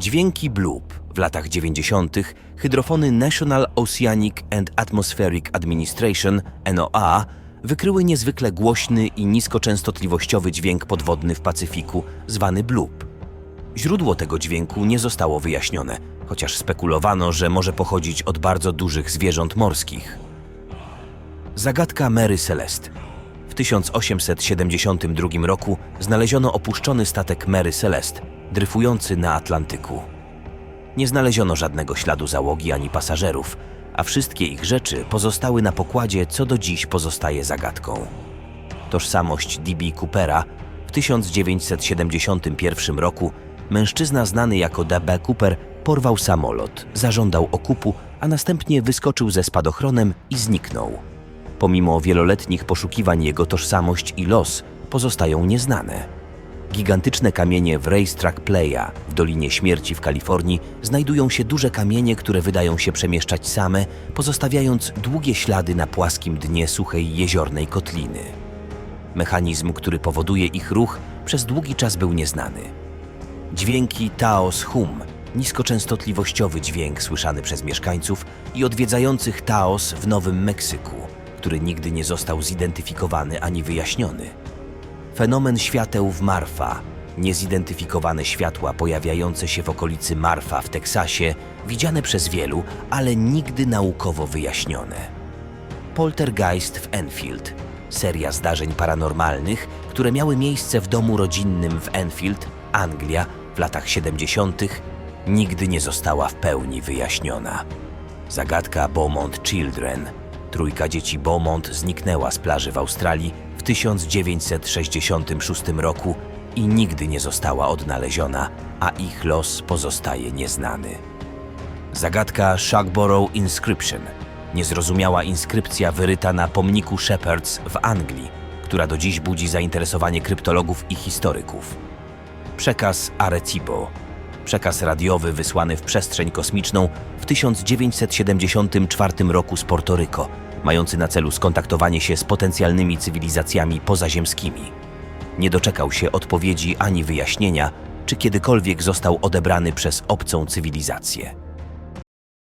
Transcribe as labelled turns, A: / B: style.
A: Dźwięki Bloop. W latach 90. hydrofony National Oceanic and Atmospheric Administration NOAA wykryły niezwykle głośny i niskoczęstotliwościowy dźwięk podwodny w Pacyfiku zwany Bloop. Źródło tego dźwięku nie zostało wyjaśnione, chociaż spekulowano, że może pochodzić od bardzo dużych zwierząt morskich. Zagadka Mary Celeste. W 1872 roku znaleziono opuszczony statek Mary Celeste, dryfujący na Atlantyku. Nie znaleziono żadnego śladu załogi ani pasażerów, a wszystkie ich rzeczy pozostały na pokładzie, co do dziś pozostaje zagadką. Tożsamość D.B. Coopera w 1971 roku mężczyzna znany jako D.B. Cooper porwał samolot, zażądał okupu, a następnie wyskoczył ze spadochronem i zniknął. Pomimo wieloletnich poszukiwań jego tożsamość i los pozostają nieznane. Gigantyczne kamienie w Racetrack Playa w Dolinie Śmierci w Kalifornii znajdują się duże kamienie, które wydają się przemieszczać same, pozostawiając długie ślady na płaskim dnie suchej jeziornej kotliny. Mechanizm, który powoduje ich ruch, przez długi czas był nieznany. Dźwięki Taos Hum, niskoczęstotliwościowy dźwięk słyszany przez mieszkańców i odwiedzających Taos w Nowym Meksyku, który nigdy nie został zidentyfikowany ani wyjaśniony. Fenomen świateł w Marfa, niezidentyfikowane światła pojawiające się w okolicy Marfa w Teksasie, widziane przez wielu, ale nigdy naukowo wyjaśnione. Poltergeist w Enfield, seria zdarzeń paranormalnych, które miały miejsce w domu rodzinnym w Enfield, Anglia, w latach 70., nigdy nie została w pełni wyjaśniona. Zagadka Beaumont Children. Trójka dzieci Beaumont zniknęła z plaży w Australii w 1966 roku i nigdy nie została odnaleziona, a ich los pozostaje nieznany. Zagadka Sharkborough Inscription. Niezrozumiała inskrypcja wyryta na pomniku Shepherds w Anglii, która do dziś budzi zainteresowanie kryptologów i historyków. Przekaz Arecibo. Przekaz radiowy wysłany w przestrzeń kosmiczną 1974 roku z Portoryko, mający na celu skontaktowanie się z potencjalnymi cywilizacjami pozaziemskimi. Nie doczekał się odpowiedzi ani wyjaśnienia, czy kiedykolwiek został odebrany przez obcą cywilizację.